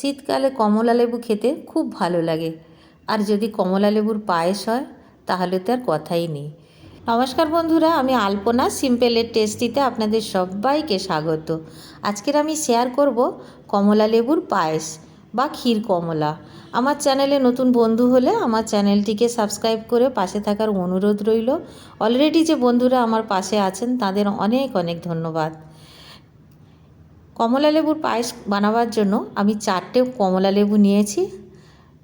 শীতকালে কমলা লেবু খেতে খুব ভালো লাগে। আর যদি কমলা লেবুর পায়েস হয়, তাহলে তো আর কথাই নেই। নমস্কার বন্ধুরা, আমি আলপনা সিম্পলের টেস্টিতে আপনাদের সবাইকে স্বাগত। আজকের আমি শেয়ার করব কমলা লেবুর পায়েস বা ক্ষীর কমলা। আমার চ্যানেলে নতুন বন্ধু হলে আমার চ্যানেলটিকে সাবস্ক্রাইব করে পাশে থাকার অনুরোধ রইল। অলরেডি যে বন্ধুরা আমার পাশে আছেন, তাদের অনেক অনেক ধন্যবাদ। কমলা লেবুর পায়েস বানাবার জন্য আমি চারটে কমলা লেবু নিয়েছি।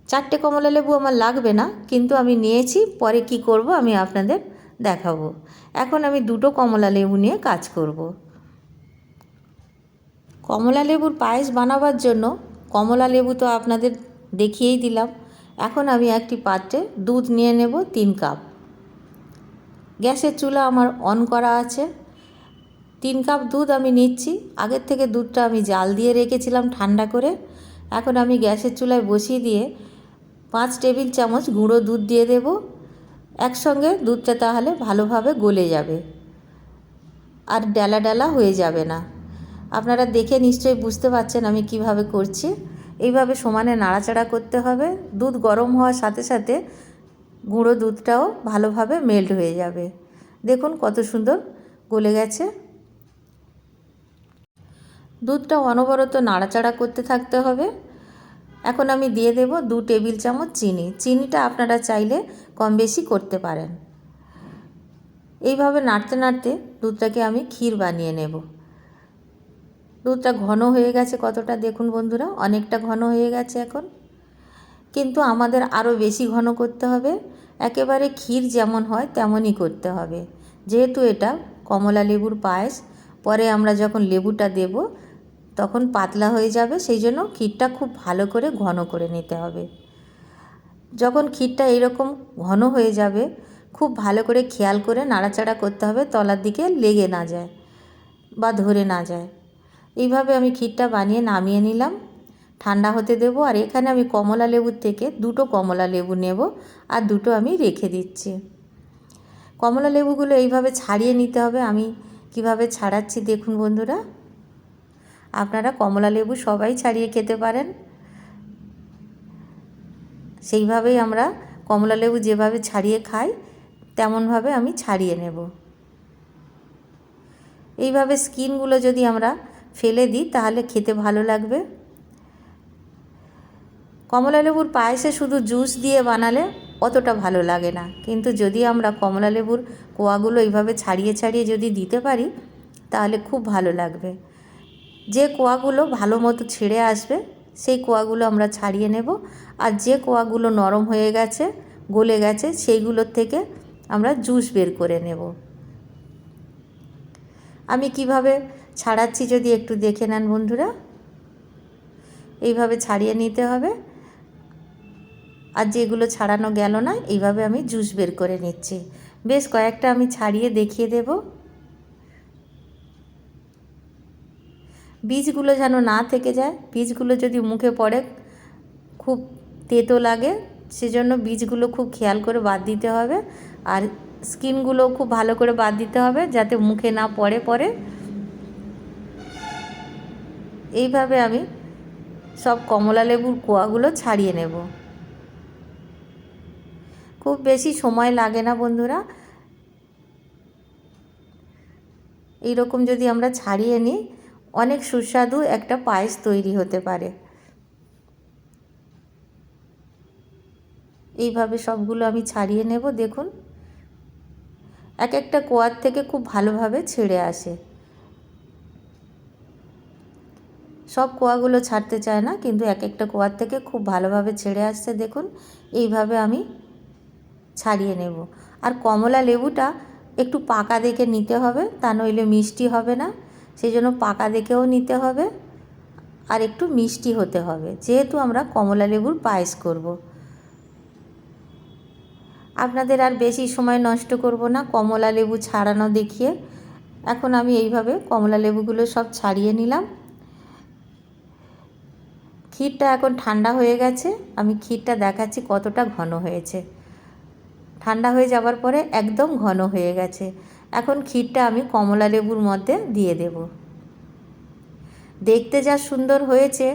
চারটে কমলা লেবু আমার লাগবে না, কিন্তু আমি নিয়েছি, পরে কি করব আমি আপনাদের দেখাবো। এখন আমি দুটো কমলা লেবু নিয়ে কাজ করব। কমলা লেবুর পায়েস বানাবার জন্য কমলা লেবু তো আপনাদের দেখিয়েই দিলাম। এখন আমি একটি পাত্রে দুধ নিয়ে নেব তিন কাপ। গ্যাসের চুলা আমার অন করা আছে। তিন কাপ দুধ আমি নিচ্ছি। আগের থেকে দুধটা আমি জাল দিয়ে রেখেছিলাম ঠান্ডা করে। এখন আমি গ্যাসের চুলায় বসিয়ে দিয়ে পাঁচ টেবিল চামচ গুঁড়ো দুধ দিয়ে দেব। একসঙ্গে দুধটা তাহলে ভালোভাবে গলে যাবে আর ডালা ডালা হয়ে যাবে না। আপনারা দেখে নিশ্চয়ই বুঝতে পারছেন আমি কীভাবে করছি। এইভাবে সমানে নাড়াচাড়া করতে হবে। দুধ গরম হওয়ার সাথে সাথে গুঁড়ো দুধটাও ভালোভাবে মেল্ট হয়ে যাবে। দেখুন কত সুন্দর গলে গেছে। দুধটা অনবরত নাড়াচাড়া করতে থাকতে হবে। এখন আমি দিয়ে দেব দু টেবিল চামচ চিনি। চিনিটা আপনারা চাইলে কম বেশি করতে পারেন। এইভাবে নাড়তে নাড়তে দুধটাকে আমি ক্ষীর বানিয়ে নেব। দুধটা ঘন হয়ে গেছে কতটা দেখুন বন্ধুরা, অনেকটা ঘন হয়ে গেছে এখন। কিন্তু আমাদের আরও বেশি ঘন করতে হবে। একেবারে ক্ষীর যেমন হয় তেমনই করতে হবে। যেহেতু এটা কমলা লেবুর পায়েস, পরে আমরা যখন লেবুটা দেব তখন পাতলা হয়ে যাবে, সেই জন্য ক্ষীরটা খুব ভালো করে ঘন করে নিতে হবে। যখন ক্ষীরটা এরকম ঘন হয়ে যাবে, খুব ভালো করে খেয়াল করে নাড়াচাড়া করতে হবে, তলার দিকে লেগে না যায় বা ধরে না যায়। এইভাবে আমি ক্ষীরটা বানিয়ে নামিয়ে নিলাম। ঠান্ডা হতে দেবো আর এখানে আমি কমলা লেবুর থেকে দুটো কমলা লেবু নেব আর দুটো আমি রেখে দিচ্ছি। কমলা লেবুগুলো এইভাবে ছাড়িয়ে নিতে হবে, আমি কীভাবে ছাড়াচ্ছি দেখুন বন্ধুরা। আপনারা কমলা লেবু সবাই ছাড়িয়ে খেতে পারেন। সেইভাবেই আমরা কমলা লেবু যেভাবে ছাড়িয়ে খাই, তেমনভাবে আমি ছাড়িয়ে নেব। এইভাবে স্কিনগুলো যদি আমরা ফেলে দিই, তাহলে খেতে ভালো লাগবে। কমলা লেবুর পায়েসে শুধু জুস দিয়ে বানালে অতটা ভালো লাগে না। কিন্তু যদি আমরা কমলা লেবুর কোয়াগুলো এইভাবে ছাড়িয়ে ছাড়িয়ে যদি দিতে পারি, তাহলে খুব ভালো লাগবে। যে কোয়াগুলো ভালো মতো ছেড়ে আসবে, সেই কোয়াগুলো আমরা ছাড়িয়ে নেব। আর যে কোয়াগুলো নরম হয়ে গেছে, গলে গেছে, সেইগুলোর থেকে আমরা জুস বের করে নেব। আমি কীভাবে ছাড়াচ্ছি যদি একটু দেখে নেন বন্ধুরা। এইভাবে ছাড়িয়ে নিতে হবে। আর যেগুলো ছাড়ানো গেল না, এইভাবে আমি জুস বের করে নিচ্ছি। বেশ কয়েকটা আমি ছাড়িয়ে দেখিয়ে দেব। বীজগুলো যেন না থেকে যায়, বীজগুলো যদি মুখে পড়ে, খুব তেতো লাগে, সেজন্য বীজগুলো খুব খেয়াল করে বাদ দিতে হবে। আর স্কিনগুলো খুব ভালো করে বাদ দিতে হবে, যাতে মুখে না পড়ে পড়ে। এইভাবে আমি সব কমলা লেবুর কোয়াগুলো ছাড়িয়ে নেব। খুব বেশি সময় লাগে না বন্ধুরা। এইরকম যদি আমরা ছাড়িয়ে নিই অনেক সুস্বাদু একটা পায়েস তৈরি হতে পারে। এইভাবে সবগুলো আমি ছাড়িয়ে নেব, দেখুন। এক একটা কোয়ার থেকে খুব ভালোভাবে ছেড়ে আসে। সব কোয়াগুলো ছাড়তে চায় না, কিন্তু এক একটা কোয়ার থেকে খুব ভালোভাবে ছেড়ে আসছে, দেখুন। এইভাবে আমি ছাড়িয়ে নেব। আর কমলা লেবুটা একটু পাকা দেখে নিতে হবে, তা নইলে মিষ্টি হবে না। সেই জন্য পাকা দেখেও নিতে হবে আর একটু মিষ্টি হতে হবে। যেহেতু আমরা কমলা লেবুর পায়েস করব। আপনাদের আর বেশি সময় নষ্ট করব না, কমলা লেবু ছাড়ানো দেখিয়ে। এখন আমি এইভাবে কমলা লেবুগুলো সব ছাড়িয়ে নিলাম। ক্ষীরটা এখন ঠান্ডা হয়ে গেছে। আমি ক্ষীরটা দেখাচ্ছি কতটা ঘন হয়েছে। ঠান্ডা হয়ে যাবার পরে একদম ঘন হয়ে গেছে। এখন ক্ষীরটা আমি কমলা লেবুর মধ্যে দিয়ে দেব। দেখতে যা সুন্দর হয়েছে,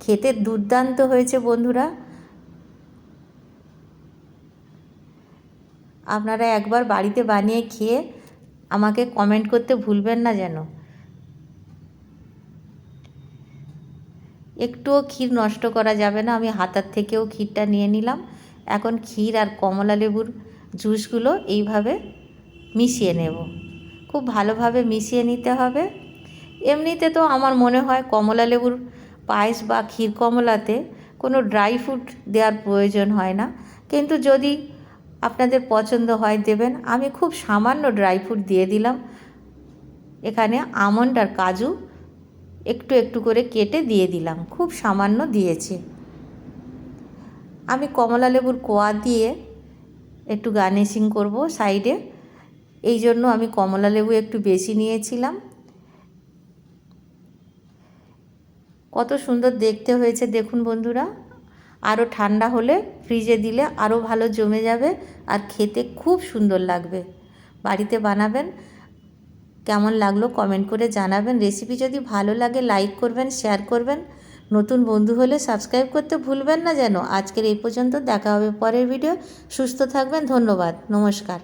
খেতে দুর্দান্ত হয়েছে বন্ধুরা। আপনারা একবার বাড়িতে বানিয়ে খেয়ে আমাকে কমেন্ট করতে ভুলবেন না যেন। একটুও ক্ষীর নষ্ট করা যাবে না, আমি হাতার থেকেও ক্ষীরটা নিয়ে নিলাম। এখন ক্ষীর আর কমলা লেবুর জুসগুলো এইভাবে মিশিয়ে নেব। খুব ভালোভাবে মিশিয়ে নিতে হবে। এমনিতে তো আমার মনে হয় কমলা লেবুর পায়েস বা ক্ষীর কমলাতে কোনো ড্রাই ফ্রুট দেওয়ার প্রয়োজন হয় না। কিন্তু যদি আপনাদের পছন্দ হয় দেবেন। আমি খুব সামান্য ড্রাই ফ্রুট দিয়ে দিলাম। এখানে আমন্ড আর কাজু একটু একটু করে কেটে দিয়ে দিলাম। খুব সামান্য দিয়েছি। আমি কমলা লেবুর কোয়া দিয়ে একটু গার্নিশিং করব সাইডে। এই জন্য আমি কমলা লেবু একটু বেশি নিয়েছিলাম। কত সুন্দর দেখতে হয়েছে, দেখুন বন্ধুরা। আরও ঠান্ডা হলে ফ্রিজে দিলে আরও ভালো জমে যাবে আর খেতে খুব সুন্দর লাগবে। বাড়িতে বানাবেন, কেমন লাগল কমেন্ট করে জানাবেন। রেসিপি যদি ভালো লাগে লাইক করবেন, শেয়ার করবেন। নতুন বন্ধু হলে সাবস্ক্রাইব করতে ভুলবেন না যেন। আজকের এই পর্যন্ত দেখা হবে পরের ভিডিও। সুস্থ থাকবেন, ধন্যবাদ, নমস্কার।